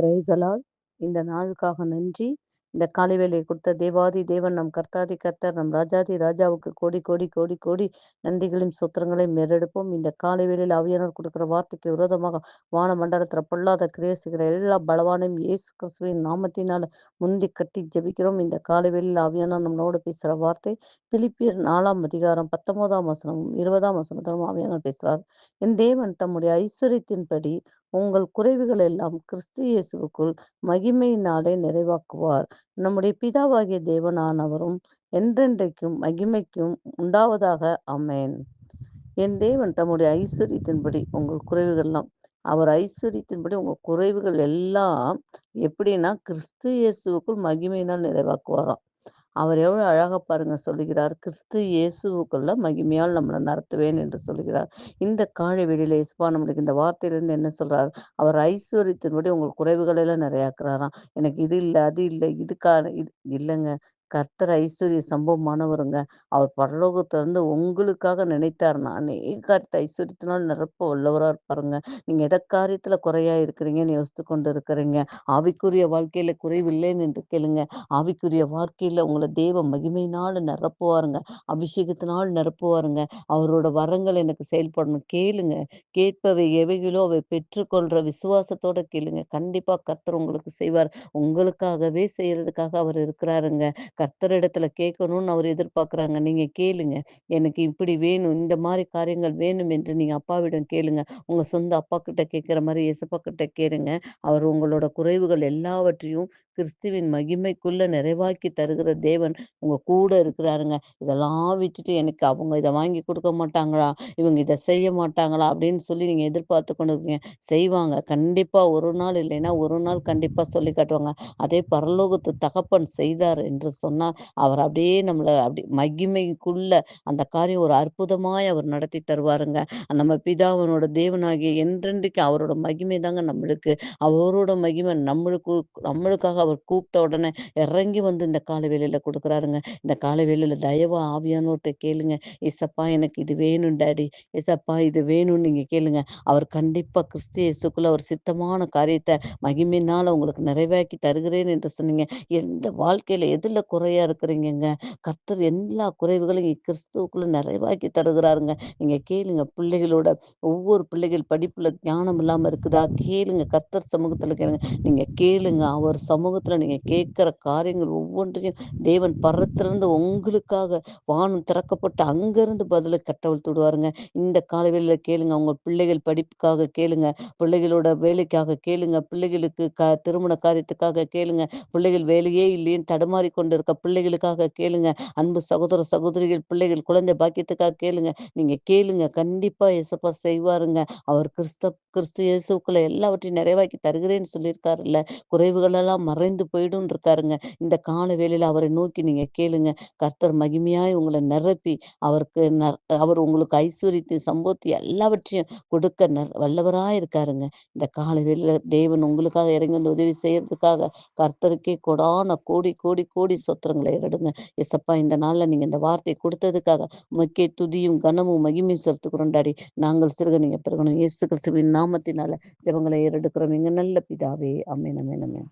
Price இந்த நாளுக்காக நன்றி. இந்த காலை வேலையை கொடுத்த தேவாதி தேவன் நம் கர்த்தாதி கர்த்தர் நம் ராஜாதி ராஜாவுக்கு கோடி கோடி கோடி கோடி நன்றிகளையும் சுத்திரங்களையும் மேறெடுப்போம் இந்த காலை வேலையில் அவியனர் கொடுக்குற வார்த்தைக்கு விரோதமாக வான மண்டலத்தில் பொல்லாத கிரேசுகிற எல்லா பலவானையும் இயேசு கிறிஸ்துவின் நாமத்தினால் முந்தி கட்டி ஜெபிக்கிறோம். இந்த காலை வேலையில் அவியனர் நம்மளோட பேசுகிற வார்த்தை பிலிப்பியர் நாலாம் அதிகாரம் பத்தொன்பதாம் வசனம் இருபதாம் வசனத்திலும் அவியனர் பேசுகிறார். என் தேவன் தம்முடைய ஐஸ்வர்யத்தின்படி உங்கள் குறைவுகள் எல்லாம் கிறிஸ்து இயேசுவுக்குள் மகிமையினாலே நிறைவாக்குவார். நம்முடைய பிதாவாகிய தேவனானவரும் என்றென்றைக்கும் மகிமைக்கும் உண்டாவதாக. அமேன் என் தேவன் தம்முடைய ஐஸ்வர்யத்தின்படி உங்கள் குறைவுகள் எல்லாம் அவர் ஐஸ்வர்யத்தின்படி உங்கள் குறைவுகள் எல்லாம் எப்படின்னா கிறிஸ்து இயேசுவுக்குள் மகிமையினால் நிறைவாக்குவாராம். அவர் எவ்வளவு அழகா பாருங்க சொல்லுகிறார் கிறிஸ்து இயேசுவுக்குள்ள மகிமையால் நம்மளை நடத்துவேன் என்று சொல்லுகிறார். இந்த காழை வெளியில இயேசுப்பா நம்மளுக்கு இந்த வார்த்தையிலேருந்து என்ன சொல்றார்? அவர் ஐஸ்வர்யத்தின்படி உங்கள் குறைவுகளெல்லாம் நிறையாக்குறாராம். எனக்கு இது இல்லை அது இல்லை இதுக்கான இது இல்லைங்க. கர்த்தர் ஐஸ்வர்ய சம்பவமானவருங்க. அவர் பரலோகத்திலிருந்து உங்களுக்காக நினைத்தார்னா அநேக காரியத்தை ஐஸ்வர்யத்தினால் நிரப்ப வல்லவராக இருப்பாருங்க. நீங்க எதை காரியத்துல குறையா இருக்கிறீங்கன்னு யோசித்து கொண்டு இருக்கிறீங்க ஆவிக்குரிய வாழ்க்கையில குறைவில்லைன்னு என்று கேளுங்க. ஆவிக்குரிய வாழ்க்கையில உங்களை தேவ மகிமையினால் நிரப்புவாருங்க. அபிஷேகத்தினால் நிரப்புவாருங்க. அவரோட வரங்கள் எனக்கு செயல்படணும். கேளுங்க. கேட்பவை எவைகளோ அவை பெற்றுக்கொள்ற விசுவாசத்தோட கேளுங்க. கண்டிப்பா கர்த்தர் உங்களுக்கு செய்வார். உங்களுக்காகவே செய்யறதுக்காக அவர் இருக்கிறாருங்க. கர்த்தரிடத்துல கேட்கணும்னு அவர் எதிர்பார்க்குறாங்க. நீங்க கேளுங்க. எனக்கு இப்படி வேணும் இந்த மாதிரி காரியங்கள் வேணும் என்று நீங்க அப்பாவிடம் கேளுங்க. உங்க சொந்த அப்பா கிட்ட கேட்குற மாதிரி இயேசப்பா கிட்ட கேளுங்க. அவர் உங்களோட குறைவுகள் எல்லாவற்றையும் கிறிஸ்துவின் மகிமைக்குள்ள நிறைவாக்கி தருகிற தேவன் உங்க கூட இருக்கிறாருங்க. இதெல்லாம் விட்டுட்டு எனக்கு அவங்க இதை வாங்கி கொடுக்க மாட்டாங்களா? இவங்க இதை செய்ய மாட்டாங்களா? அப்படின்னு சொல்லி நீங்க எதிர்பார்த்து கொண்டு இருக்கீங்க செய்வாங்க. கண்டிப்பா ஒரு நாள் இல்லைன்னா ஒரு நாள் கண்டிப்பா சொல்லி காட்டுவாங்க. அதே பரலோகத்து தகப்பன் செய்தார் என்று சொன்னால் அவர் அப்படியே நம்மளை அப்படி மகிமைக்குள்ள அந்த காரியம் ஒரு அற்புதமாய் அவர் நடத்தி தருவாருங்க. நம்ம பிதாவனோட தேவனாகிய என்றென்றைக்கு அவரோட மகிமை தாங்க நம்மளுக்கு. அவரோட மகிமை நம்மளுக்கு நம்மளுக்காக அவர் கூப்பிட்ட உடனே இறங்கி வந்து இந்த கால வேலையில கொடுக்குறாருங்க. இந்த கால வேலையில தயவா ஆவியானோர்கிட்ட கேளுங்க. இசப்பா எனக்கு இது வேணும் டாடி. இசப்பா இது வேணும்னு நீங்க கேளுங்க. அவர் கண்டிப்பா கிறிஸ்து இயேசுக்குள்ள ஒரு சித்தமான காரியத்தை மகிமையினால உங்களுக்கு நிறைவேக்கி தருகிறேன் என்று சொன்னீங்க. எந்த வாழ்க்கையில எதுல குறையா இருக்கிறீங்கங்க. கர்த்தர் எல்லா குறைவுகளையும் கிறிஸ்துவுக்குள்ள நிறைவாக்கி தருகிறாருங்க. நீங்க கேளுங்க பிள்ளைகளோட ஒவ்வொரு பிள்ளைகள் படிப்புல ஞானம் இல்லாம இருக்குதா? கேளுங்க கர்த்தர் சமூகத்துல கேளுங்க. நீங்க கேளுங்க அவர் சமூகத்துல நீங்க கேட்கிற காரியங்கள் ஒவ்வொன்றையும் தேவன் பரத்திலிருந்து உங்களுக்காக வானம் திறக்கப்பட்டு அங்கிருந்து பதில கட்டவிழ்த்து விடுவாருங்க இந்த காலவெளியில கேளுங்க உங்க பிள்ளைகள் படிப்புக்காக கேளுங்க பிள்ளைகளோட வேலைக்காக கேளுங்க பிள்ளைகளுக்கு க திருமண காரியத்துக்காக கேளுங்க பிள்ளைகள் வேலையே இல்லைன்னு தடுமாறி கொண்டு இருக்க பிள்ளைகளுக்காக கேளுங்க. அன்பு சகோதர சகோதரிகள் பிள்ளைகள் குழந்தை பாக்கியத்துக்காக கேளுங்க. நீங்க கேளுங்க. கண்டிப்பா இயேசப்பா செய்வாருங்க. அவர் கிறிஸ்த கிறிஸ்து இயேசுக்குள்ள எல்லாவற்றையும் நிறைவாக்கி தருகிறேன்னு சொல்லியிருக்காருல்ல. குறைவுகளெல்லாம் மறைந்து போயிடும் இருக்காருங்க. இந்த கால வேலையில் அவரை நோக்கி நீங்க கேளுங்க. கர்த்தர் மகிமையாய் உங்களை நிரப்பி அவருக்கு அவர் உங்களுக்கு ஐஸ்வர்யத்தை சம்பவத்தை எல்லாவற்றையும் கொடுக்க ந- வல்லவராய் இருக்காருங்க. இந்த கால வேலையில தேவன் உங்களுக்காக இறங்கி வந்து உதவி செய்யறதுக்காக கர்த்தருக்கே கொடான கோடி கோடி கோடி சொத்திரங்களை எடுங்க எசப்பா இந்த நாள்ல நீங்க இந்த வார்த்தையை கொடுத்ததுக்காக முக்கிய துதியும் கனமும் மகிமையும் செலுத்துக்கிறோம் டாடி. நாங்கள் சிறுக நீங்கள் பெருகணும் இயேசு கிறிஸ்துவின் நாமத்தினால ஜபங்களை ஏறெடுக்கிறோம். எங்கள் நல்ல பிதாவே. அமேன் அமேன் அமேன்